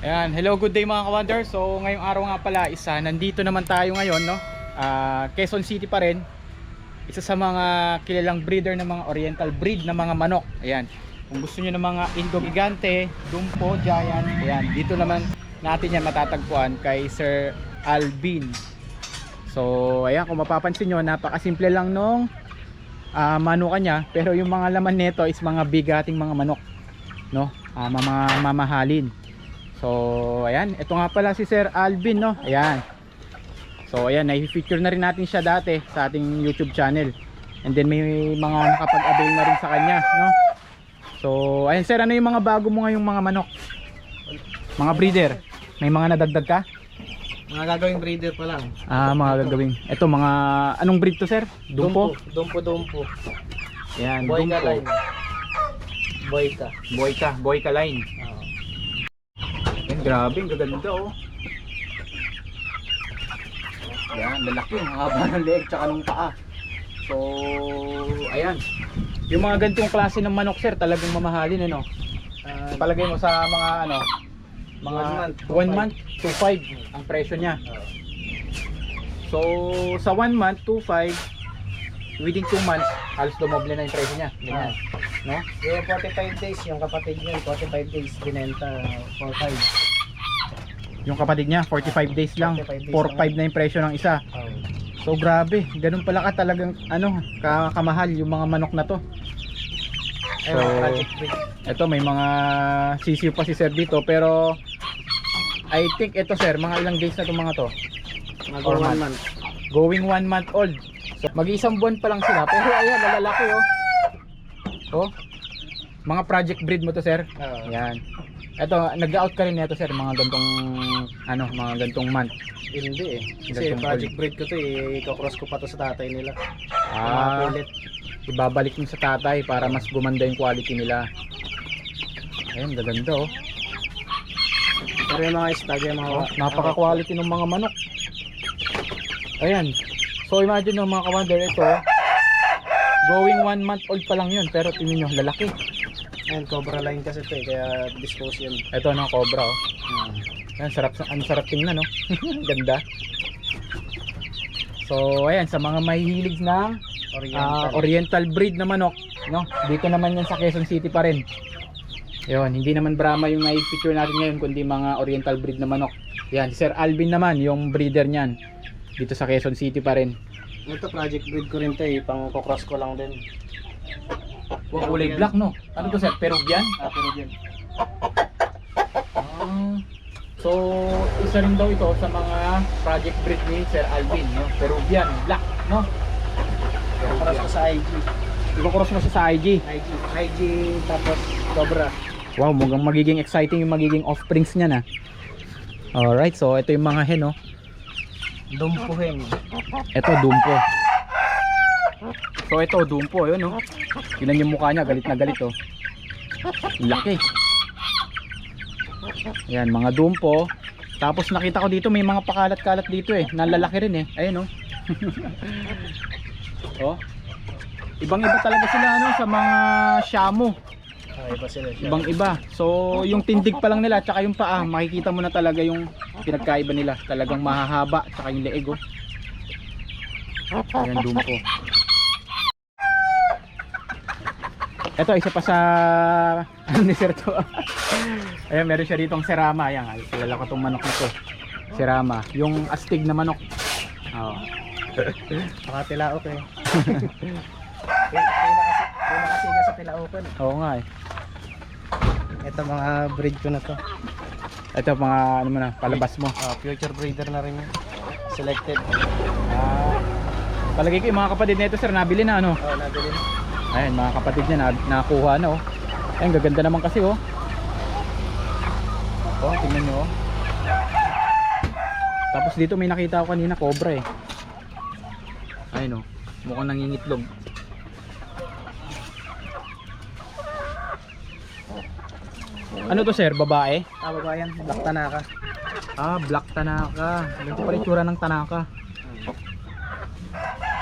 Ayan, hello, good day mga kawander. So, ngayong araw nga pala, isa, nandito naman tayo ngayon, no? Ah, Quezon City pa rin. Isa sa mga kilalang breeder ng mga oriental breed ng mga manok. Ayan. Kung gusto niyo ng mga Indo Gigante, Dumpo, Giant, ayan, dito naman natin yan matatagpuan kay Sir Alvin. So, ayan, kung mapapansin nyo, napakasimple lang nung ah, manuka niya. Pero yung mga laman nito is mga bigating mga manok. No? Ah, mga mamahalin. So, ayan. Ito nga pala si Sir Alvin, no? Ayan. So, ayan. Nai-feature na rin natin siya dati sa ating YouTube channel. And then, may mga nakapag-avail na rin sa kanya, no? So, ayan sir. Ano yung mga bago mo ngayong mga manok? Mga breeder. May mga nadagdag ka? Mga gagawing breeder pa lang. Ah, mga gagawin. Ito, mga... Anong breed to, sir? Dumpo? Dumpo, dumpo. Ayan, Boy ka Dumpo. line. Boy ka. Boyka. Boyka line. Grabe, ang gaganda oh. Yan, lalaki, ang haba ng leeg tsaka ng paa. So, ayan. Yung mga ganitong klase ng manok sir, talagang mamahalin ano. Ah, Palagay mo sa mga ano, mga One month, 1 month, 2.5 ang presyo niya. So, sa 1 month, 2.5 within 2 months, halos dumoble na yung presyo niya. Ganyan. No? Yung 45 days, yung kapatid niya, 45 days, binenta 45. Yung kapatid niya, 45 days lang. 45 days 4.5 na yung presyo ng isa. Oo. So grabe, ganun pala ka talagang ano, ka- kamahal yung mga manok na to. Ayun, So. Ito may mga sisiw pa si Sir dito pero I think ito sir, mga ilang days na itong mga to. Mga Or 1 month. month. Going one month old. So mag-iisang buwan pa lang sila pero ayan, lalaki oh. Oh. Mga project breed mo to sir. Oo. Ayan. Ito, nag-out ka rin nito sir, mga gantong ano, mga gantong month. Hindi eh. Kasi Gantong project breed ko to eh. Iko-cross ko pa to sa tatay nila. Ah, Mga pulit. ibabalik mo sa tatay para mas gumanda yung quality nila. Ayun, gaganda oh. Pero yung mga stag, yung mga... Oh, napaka-quality ng mga manok. Ayan. So imagine no mga kawander ito. Going one month old pa lang yun. Pero tingin nyo, lalaki. Ayan, cobra line kasi to eh. Kaya disclose yun. Ito no, cobra oh. Ayan, sarap, ang sarap tingnan no. Ganda. So ayan, sa mga mahihilig ng Oriental. ah, oriental breed na manok. No? Dito naman yan sa Quezon City pa rin. Yun, hindi naman Brahma yung nai-feature natin ngayon kundi mga oriental breed na manok. Yan, si Sir Alvin naman, yung breeder niyan. Dito sa Quezon City pa rin. Ito project breed ko rin to eh. Pang cross ko lang din. Wow, kulay black no? Ano to sir? Peruvian? Ah, pero dyan. Ah, so, isa rin daw ito sa mga project breed ni Sir Alvin, no? Peruvian, black, no? Cross ko sa IG. Iko-cross mo siya sa IG. IG. IG tapos cobra. Wow, mukhang magiging exciting yung magiging offsprings niya na. Alright, so ito yung mga hen, no? Dumpuhin. Ito, dumpo. So ito, dumpo, yun, no? Tingnan yung mukha niya, galit na galit, oh. Laki. Yan, mga dumpo. Tapos nakita ko dito, may mga pakalat-kalat dito, eh. Nalalaki rin, eh. Ayun, oh. oh. Ibang-iba talaga sila, ano, sa mga shamu. Ah, iba sila siya. Ibang iba. So, yung tindig pa lang nila tsaka yung paa, makikita mo na talaga yung pinagkaiba nila. Talagang mahahaba tsaka yung leeg oh. Ayan dumpo. Ito isa pa sa ano ni Sir to. Ayan, meron siya ditong serama. Ayan, ay, kilala ko tong manok na to. Serama. Yung astig na manok. Oh. Mga tilaok eh. Pinakasiga sa tilaok eh. Oo nga eh. Ito mga breed ko na to. Ito mga ano mo na, palabas mo. Ah, future breeder na rin yun. Selected. Ah, palagay ko yung mga kapatid nito sir, nabili na ano. Oh, nabili na. Ayun, mga kapatid niya na, nakuha na oh. Ayun, gaganda naman kasi oh. Oh, tingnan nyo oh. Tapos dito may nakita ko kanina, cobra eh. Ayun oh, mukhang nangingitlog. Ano to sir, babae? Ah, baba yan. Black Tanaka. Ah, black tanaka. Ganito pala yung tsura ng tanaka.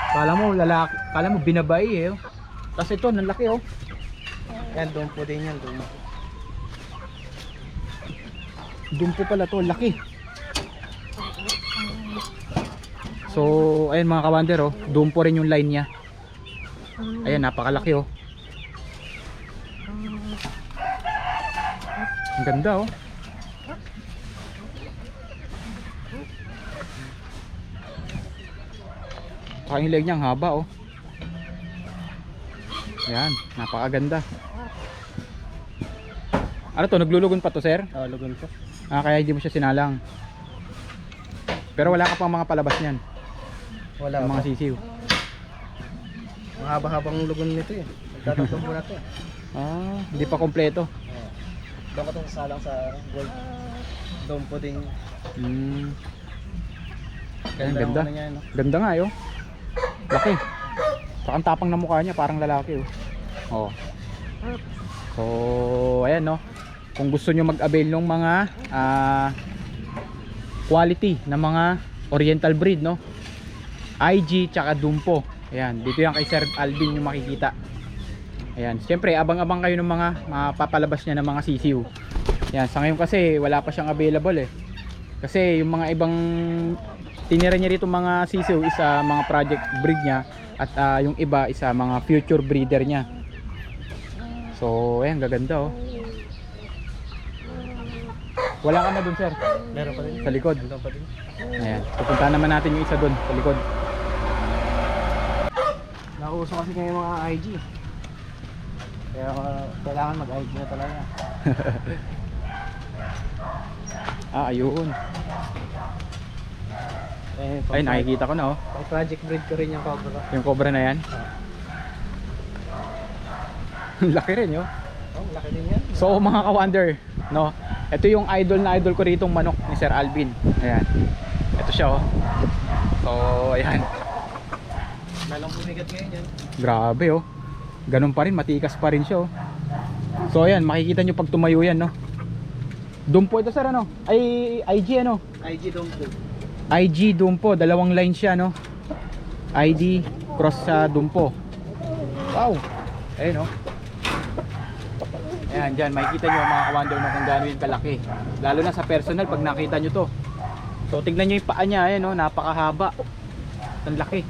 Kala mo lalaki, kala mo binabae eh. oh. Tapos ito, nanlaki oh. Yan, doon po din yan. Doon. Dumpo pala to, laki. So, ayun mga kawander oh, dumpo rin yung line niya. Ayan, napakalaki oh. Ang ganda oh. Saka yung leg niya ang haba oh. Ayan, napakaganda. Ano to, naglulugon pa to sir? Oh, lugon ko. Ah, kaya hindi mo siya sinalang. Pero wala ka pang mga palabas niyan, Wala ng mga pa. sisiw. Mahaba-habang lugon nito eh. Nagtatatong muna to eh. Ah, hindi pa kompleto. Oh. Doon ko itong salang sa gold. Doon po din. Hmm. Ayan, ganda. no? Ganda nga yo. Laki. Saka ang tapang na mukha niya, parang lalaki oh. Oh. So, ayan no. Kung gusto nyo mag-avail ng mga ah, quality na mga oriental breed no. IG tsaka Dumpo. Ayan, dito yan kay Sir Alvin yung makikita. Ayan, siyempre abang-abang kayo ng mga mapapalabas niya ng mga sisiw. Ayan, sa ngayon kasi wala pa siyang available eh. Kasi yung mga ibang tinira niya rito mga sisiw isa mga project breed niya at ah, yung iba isa mga future breeder niya. So, ayan, gaganda oh. Wala ka na dun, sir. Meron pa din. Sa likod. Meron pa din. Ayan. Pupuntahan naman natin yung isa dun, sa likod. Nauso kasi ngayon mga IG. Kaya uh, kailangan mag-IG na talaga. Ah, ayun. Eh, Ay, nakikita ko na oh. Pang project breed ko rin yung cobra. Yung cobra na yan. Laki rin yo. Oh, laki din yan. So mga ka-wonder, no? Ito yung idol na idol ko ritong manok ni Sir Alvin. Ayan. Ito siya oh. So, ayan. Lalong bumigat ngayon yan. Grabe oh. Ganun pa rin, matikas pa rin siya oh. So ayan, makikita nyo pag tumayo yan no. Dumpo ito sir ano? Ay IG ano? IG doon po. IG Dumpo, dalawang line siya no. ID cross sa Dumpo. Wow. Ayun oh. Ayan, dyan, makikita nyo mga ka-wonder no, kung gaano yung kalaki. Lalo na sa personal pag nakita nyo to. So tignan nyo yung paa niya, ayan no, napakahaba. Ang laki.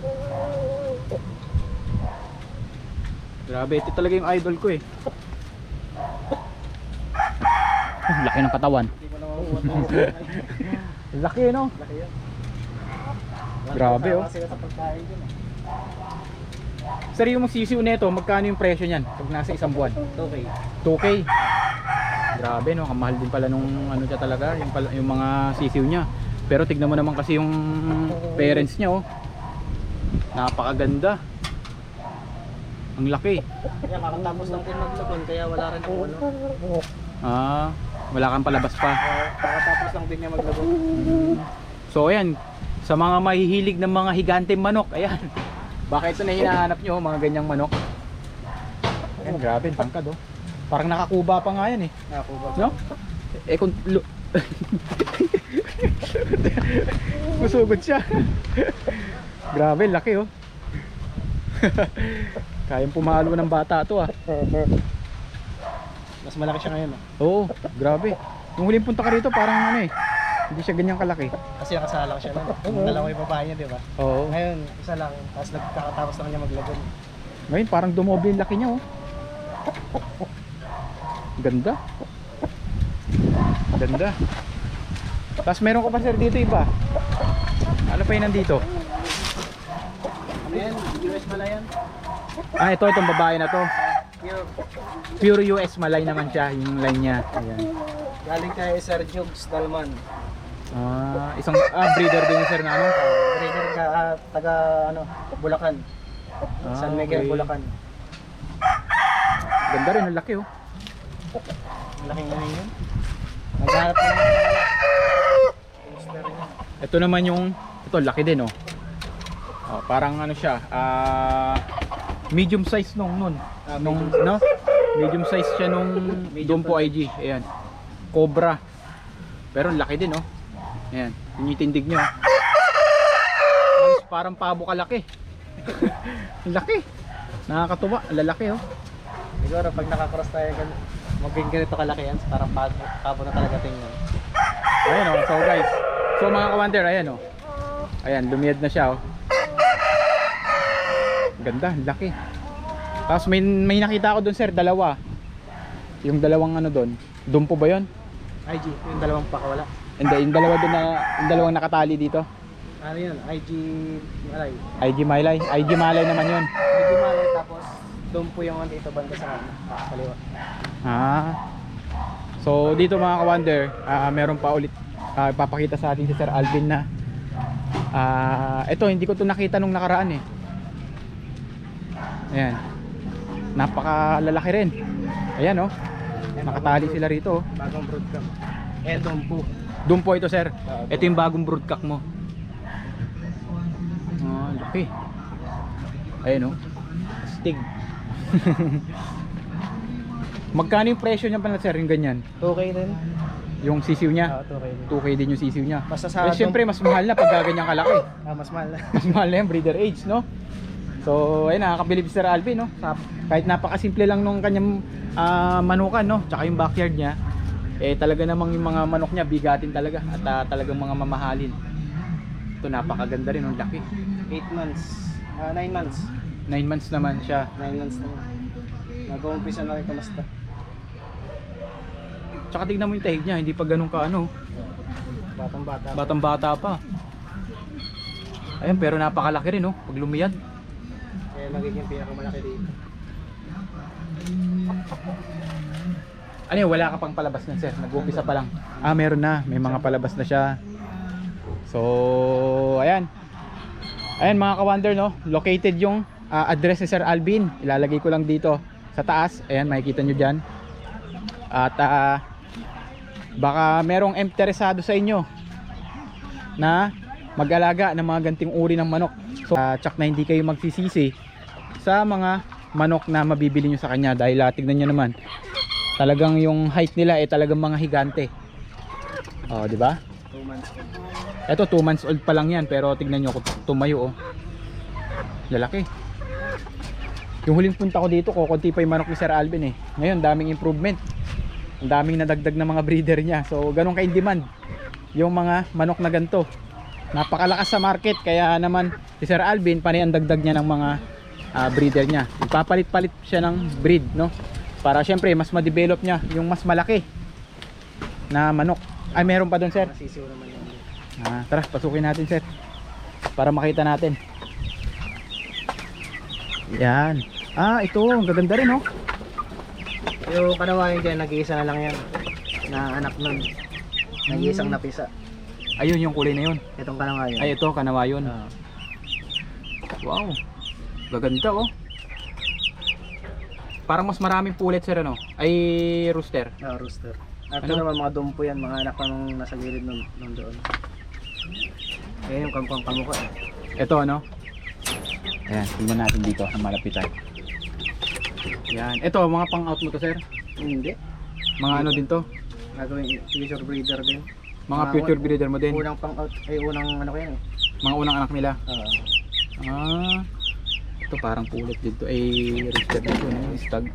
Grabe, ito talaga yung idol ko eh. Laki ng katawan. Mo. Laki no? Laki yan. Grabe, oh. Kasi sa pagkain dyan eh. Sir, yung sisiw nito, magkano yung presyo niyan pag nasa isang buwan? Okay. 2K. Grabe no, ang mahal din pala nung ano siya talaga, yung, pala, yung mga sisiw niya. Pero tignan mo naman kasi yung parents niya oh. Napakaganda. Ang laki. Kaya kakatapos lang din maglabon kaya wala rin ako ano. Ah, wala kang palabas pa. Uh, kakatapos lang din niya maglabon. So ayan, sa mga mahihilig ng mga higanteng manok, ayan. Baka ito na hinahanap nyo, mga ganyang manok. Ayan, grabe, ang tangkad oh. Parang nakakuba pa nga yan eh. Nakakuha. No? Eh kung... Masugod siya. Grabe, laki oh. Kayang pumalo ng bata to ah. Mas malaki siya ngayon. ah. Oo, grabe. Nung huling punta ka rito, parang ano eh. Hindi siya ganyan kalaki. Kasi nakasalang siya nun. Yung dalawa yung babae niya, di ba? Oo. Ngayon, isa lang. Tapos nagkakatapos lang niya maglabon. Ngayon parang dumoble yung laki niya oh. Ganda. Ganda. Tapos meron ko pa sir dito iba. Ano pa yun nandito? Ano yan? US Malayan? Ah, ito itong babae na to. Pure. Pure US Malay naman siya, yung line niya. Ayan. Galing kay Sir Jugs Dalman. Ah, isang ah, breeder din sir na ano. Breeder ka, ah, taga ano, Bulacan. Ah, San Miguel, okay. Bulacan. Ganda rin, ang laki oh. Malaking ngayon yun. Naghahanap na ng. Ito naman yung ito laki din oh. Oh, parang ano siya, ah medium size nung nun. Ah, nung medium no? Medium size siya nung Medium Dumpo IG. Ayan. Cobra. Pero laki din oh. Ayan, yun yung tindig oh. Halos parang pabo kalaki. laki. Nakakatuwa, lalaki oh. Siguro pag nakakross tayo, maging ganito kalaki yan, parang pabo, pabo na talaga tingnan. Ayan oh. So guys. So mga kawander, ayan oh. Ayan, lumiyad na siya oh. Ganda, laki. Tapos may, may nakita ako doon sir, dalawa. Yung dalawang ano doon. Dumpo ba yun? IG, yung dalawang pakawala. Hindi, yung dalawa doon na, yung dalawang nakatali dito. Ano yun? IG Malay. IG Malay. IG Malay naman yun. IG Malay tapos doon po yung ano dito banda sa ano, kaliwa. Ah. So dito mga ka-wonder, ah, meron pa ulit ah, papakita sa atin si Sir Alvin na ah ito hindi ko to nakita nung nakaraan eh. Ayan. Napakalalaki rin. Ayan oh. Nakatali sila rito oh. Bagong broadcast. Eh, doon po. Doon po ito sir. Ito yung bagong broodcock mo. Ah, laki. Ayan oh. Stig. Magkano yung presyo niya pala sir yung ganyan? 2K din. Yung sisiw niya? Ah, 2K din. 2K din yung sisiw niya. Basta sa Eh, syempre mas mahal na pag ganyan kalaki. Ah, mas mahal. Mas mahal na yung breeder age, no? So, ayun nakakabilib si Sir Alvin, no? Sa, kahit napakasimple lang nung kanyang ah, manukan, no? Tsaka yung backyard niya, eh talaga namang yung mga manok niya bigatin talaga at ah, talagang mga mamahalin. Ito napakaganda rin, ang laki. 8 months. Ah, 9 months. 9 months naman siya. 9 months naman. Nag-uumpisa na rin kamasta. Tsaka tignan mo yung tahig niya, hindi pa ganun ka ano, Batang bata. batang bata pa. Ayun, pero napakalaki rin, no? Pag lumiyad. Kaya nagiging pinakamalaki dito. Ano wala ka pang palabas na sir, nag-umpisa pa lang. Ah, meron na, may mga palabas na siya. So, ayan. Ayan mga ka-wonder no, located yung ah, address ni Sir Alvin. Ilalagay ko lang dito sa taas. Ayan, makikita nyo dyan. At ah, baka merong interesado sa inyo na mag-alaga ng mga ganting uri ng manok. So, ah, tsak na hindi kayo magsisisi sa mga manok na mabibili nyo sa kanya dahil ah, tignan nyo naman talagang yung height nila ay talagang mga higante. Oh, di ba? 2 months. Ito 2 months old pa lang yan pero tignan kung tumayo oh. Lalaki. Yung huling punta ko dito, kukunti pa yung manok ni Sir Alvin eh. Ngayon, daming improvement. Ang daming nadagdag na mga breeder niya. So, ganun ka in demand. Yung mga manok na ganito. Napakalakas sa market kaya naman si Sir Alvin panay ang dagdag niya ng mga ah, breeder niya. Ipapalit-palit siya ng breed, no? Para syempre mas ma-develop niya yung mas malaki na manok. Ay, meron pa doon, sir. Masisiw naman yun. Ah, tara, pasukin natin, sir. Para makita natin. Yan. Ah, ito, ang gaganda rin, oh. Yung kanawayan dyan, nag-iisa na lang yan. Na anak nun. Nag-iisang napisa. Ayun yung kulay na yun. Itong kanawayan. Ay, ito, kanawayon. Ah. Wow. Gaganda, oh. Parang mas maraming pulet, sir, ano? Ay, rooster. Ah, rooster. At Ano? naman mga dumpo yan, mga anak pa nung nasa gilid nung, nung doon. Ayan yung kamukang kamukha. eh. Ito, ano? Ayan, tingnan natin dito sa malapitan. Yan. Ito, mga pang-out mo to, sir? Hindi. Mga ano din to? Gagawin future breeder din. Mga Mga future breeder mo din? Unang pang out, ay unang ano ko yan eh. Mga unang anak nila? Ah, Ah, ito parang pulet dito ay rooster dito no, stag.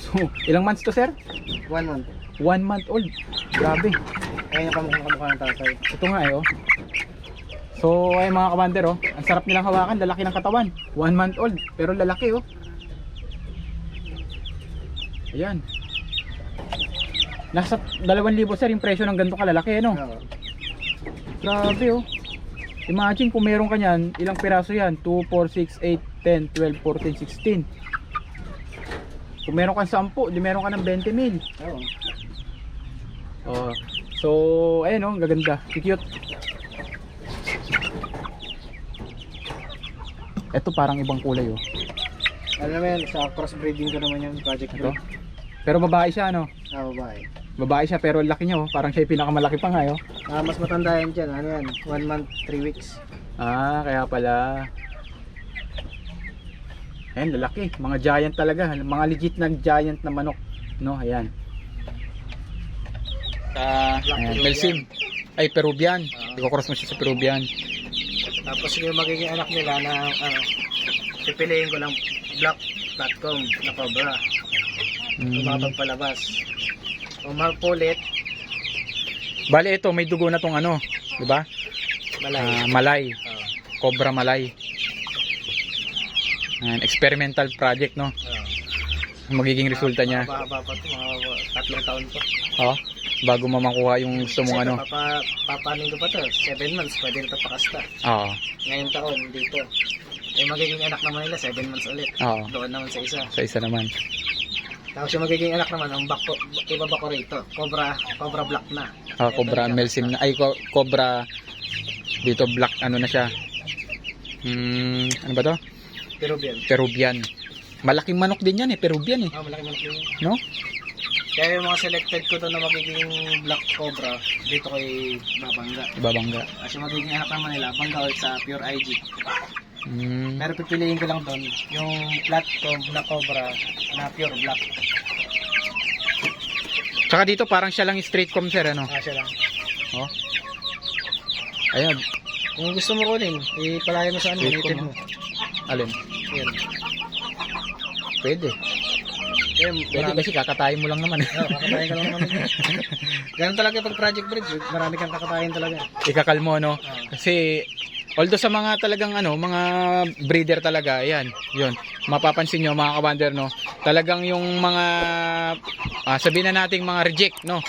So, ilang months to sir? one month. One month old. Grabe. Ayan yung kamukhang kamukha ng tatay. Ito nga eh oh. So, ay mga commander oh, ang sarap nilang hawakan, lalaki ng katawan. One month old, pero lalaki oh. Ayan. Nasa 2,000 sir yung presyo ng ganito kalalaki ano. Ah, Grabe oh. Imagine kung meron ka niyan, ilang piraso yan? 2, 4, 6, 8, 10, 12, 14, 16. Kung meron kang 10, di meron ka ng 20 mil. oo. Oh. So, ayun oh, ang gaganda. Cute. Ito parang ibang kulay oh. Ano naman yan, sa crossbreeding ko naman yung project breed. Pero babae siya ano. Ah, babae. Babae siya pero laki niya oh. Parang siya yung pinakamalaki pa nga oh. Ah, mas matanda yan dyan. Ano yan? One month, three weeks. Ah, kaya pala. Ayan, lalaki. Mga giant talaga. Mga legit na giant na manok. No, ayan. Sa ayan, Melsim. Ay, Peruvian. Iko-cross mo siya sa Peruvian. Tapos yung magiging anak nila na ano, pipiliin ko lang black.com na cobra. Mm. Kung makapagpalabas. Bali ito, may dugo na tong ano, 'di ba? Malay. Ah, malay, Oo. cobra malay. Ayan, experimental project, no? Ang magiging resulta niya. Mahaba pa to, mga tatlong taon pa. Oh, bago mo makuha yung gusto mong ano. Papa, papanin ko pa to. 7 months, pwede ito pakasta. Oo. Ngayong taon, dito. Eh, magiging anak naman nila, 7 months ulit. Oo. Doon naman sa isa. Sa isa naman. Tapos yung magiging anak naman, ang back ko, ibaba ko rito. Cobra, Cobra Black na. Ah, cobra melsim na ay co- cobra dito black ano na siya. Hmm, ano ba to? Peruvian. Peruvian. Malaking manok din yan eh, Peruvian eh, Ah, malaki malaki yun. no? Kaya yung mga selected ko doon na magiging Black Cobra, dito kay Babangga. Babangga. Kasi magiging anak naman nila, Bangga ulit sa Pure IG. Hmm. Pero pipiliin ko lang doon, yung platform na Cobra na Pure Black. Tsaka dito parang siya lang straight com sir ano. Ah, siya lang. Oh. Ayun, Kung gusto mo kunin, ipalaya mo sa ano, Straight native mo. alin? Yan. Pwede. Yan, Pwede marami. kasi kakatayin mo lang naman. Oo, kakatayin ka lang naman. Ganun talaga pag Project Bridge, marami kang kakatayin talaga. Ikakal mo no. Ah. Kasi although sa mga talagang ano, mga breeder talaga, ayan, 'yun. Mapapansin nyo mga kawander no, talagang yung mga ah, sabihin na nating mga reject no.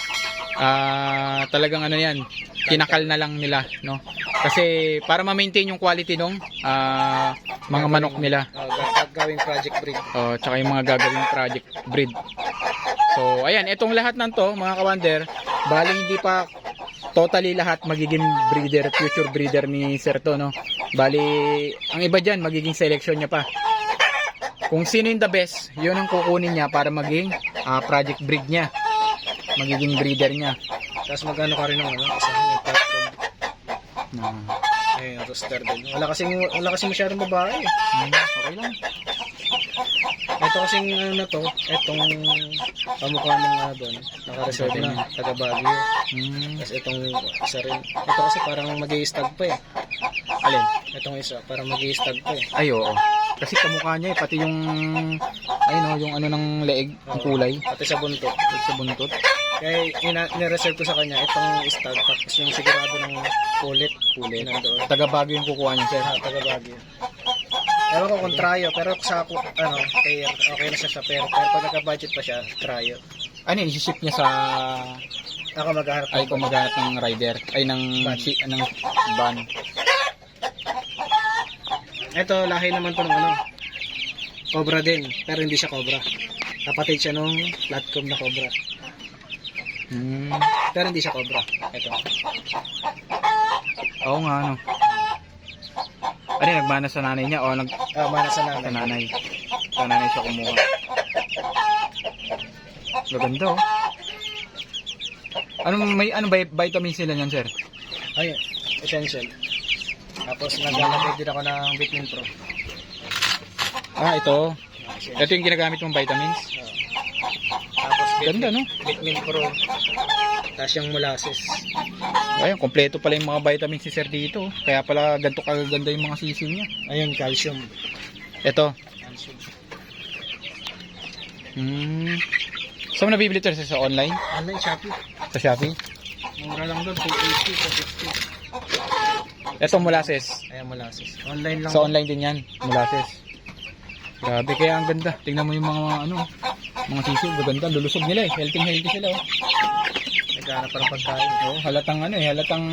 Ah, talagang ano 'yan, kinakal na lang nila no. Kasi para ma-maintain yung quality ng ah, mga manok nila. Oh, ga- gagawing Project Bridge. Oh, tsaka yung mga gagawing project breed. So, ayan, itong lahat ng to, mga kawander, bali hindi pa totally lahat magiging breeder, future breeder ni Sir to, no? Bali, ang iba dyan, magiging selection niya pa. Kung sino yung the best, yun ang kukunin niya para maging ah, project breed niya. Magiging breeder niya. Tapos magano ka rin ng ano, isa yung platform. Ah, Ayun, rooster din. Wala kasing, wala kasing masyadong babae. eh. hmm, okay lang. Ito kasing ano na to, itong kamukha ng ano doon, naka-reserve na, taga Baguio. Hmm, Tapos itong isa rin. Ito kasi parang mag stag pa eh. alin? Itong isa, parang mag stag pa eh. Ay, oo. Kasi kamukha niya eh, pati yung, ayun o, yung ano ng leeg, ang kulay. Pati sa buntot. sa buntot. Kaya ina- nireserve ko sa kanya itong stag tapos yung sigurado ng. Pulit. Nandoon. Taga Baguio yung kukuha niya, sir. Ah, taga Baguio. Ewan ko kung tryo, pero sa ako, ano, pair, okay na siya sa pair. Pero pag nagka-budget pa siya, tryo. Ano yun, isi-ship niya sa, Ako maghaharap ay kung maghanap ng rider, ay ng, Van. shi- ng van. Ito, lahi naman to ng ano. Cobra din, pero hindi siya cobra. Kapatid siya nung platform na cobra. Hmm. Pero hindi siya cobra. Ito. Oo nga, ano. Ano nagmana sa nanay niya o nag, Ah, mana sa sa nanay. nanay. Sa nanay siya kumuha. Maganda oh. Anong may ano ba vitamin sila niyan, sir? Ayun, essential. Tapos naglalagay din ako ng Vitamin Pro. Ah, ito. Ah, essential. Ito yung ginagamit mong vitamins. Tapos Ganda, no? Vitamin Pro. Tapos yung molasses. Ayun, kompleto pala yung mga vitamins si sir dito. Kaya pala ganito kaganda yung mga sisiw niya. Ayun, calcium. Ito. Calcium. Hmm. Saan mo nabibili ito sa online? Online Shopee. Sa Shopee? Mura lang doon, 280 to 60. Ito molasses. Ayan, molasses. Online lang. Sa online din yan, molasses. Grabe, kaya ang ganda. Tingnan mo yung mga, mga ano, mga sisiw, gaganda, lulusog nila eh. Healthy healthy sila oh. Naghanap pa ng pagkain. oh. Halatang ano eh, halatang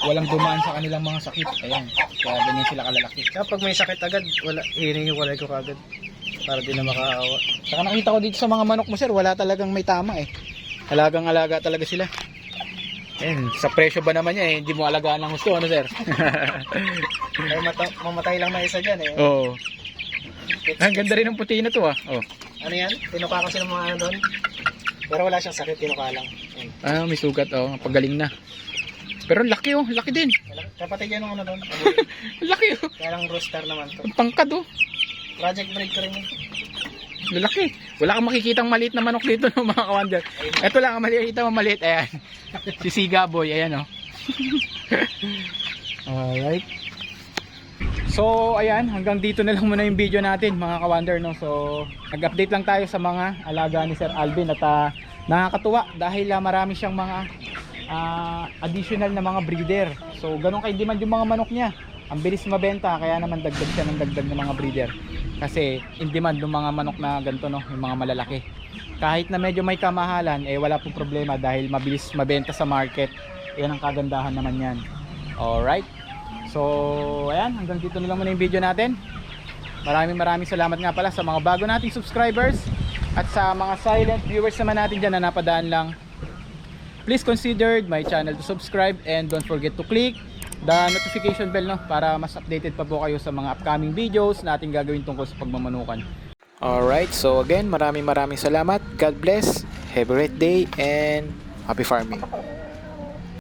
walang dumaan sa kanilang mga sakit. Ayan, kaya ganyan sila kalalaki. Kaya pag may sakit agad, wala, hihingin yung walay ko kagad. Para di na makaawa. Saka nakita ko dito sa mga manok mo sir, wala talagang may tama eh. Halagang alaga talaga sila. Ayan, sa presyo ba naman niya eh, hindi mo alagaan ng gusto, ano sir? Kaya mata, mamatay lang na isa dyan eh. Oo. Oh. Ang ganda rin ng puti na to ah. Oh. Ano yan? Tinuka kasi ng mga ano doon. Pero wala siyang sakit, tinuka lang. Yan. Ah, may sugat oh, pagaling na. Pero ang laki oh, laki din. Wala- Kapatid yan ng ano doon. Laki oh. Kaya lang rooster naman to. Ang pangkad oh. Project break ko rin yun. Lalaki. Wala kang makikitang maliit na manok dito no mga kawander. Ito lang ang makikita mo maliit. Ayan. Si Siga Boy. Ayan oh. Alright. So ayan, hanggang dito na lang muna yung video natin mga kawander no. So nag-update lang tayo sa mga alaga ni Sir Alvin at ah, nakakatuwa dahil ah, marami siyang mga ah, additional na mga breeder. So ganun kay demand yung mga manok niya. Ang bilis mabenta kaya naman dagdag siya ng dagdag ng mga breeder. Kasi in demand ng mga manok na ganito no, yung mga malalaki. Kahit na medyo may kamahalan eh wala pong problema dahil mabilis mabenta sa market. Yan ang kagandahan naman yan. Alright. So ayan, hanggang dito na lang muna yung video natin. Maraming maraming salamat nga pala sa mga bago nating subscribers at sa mga silent viewers naman natin dyan na napadaan lang. Please consider my channel to subscribe and don't forget to click the notification bell no para mas updated pa po kayo sa mga upcoming videos na ating gagawin tungkol sa pagmamanukan. Alright, so again, maraming maraming salamat. God bless, have a great day, and happy farming.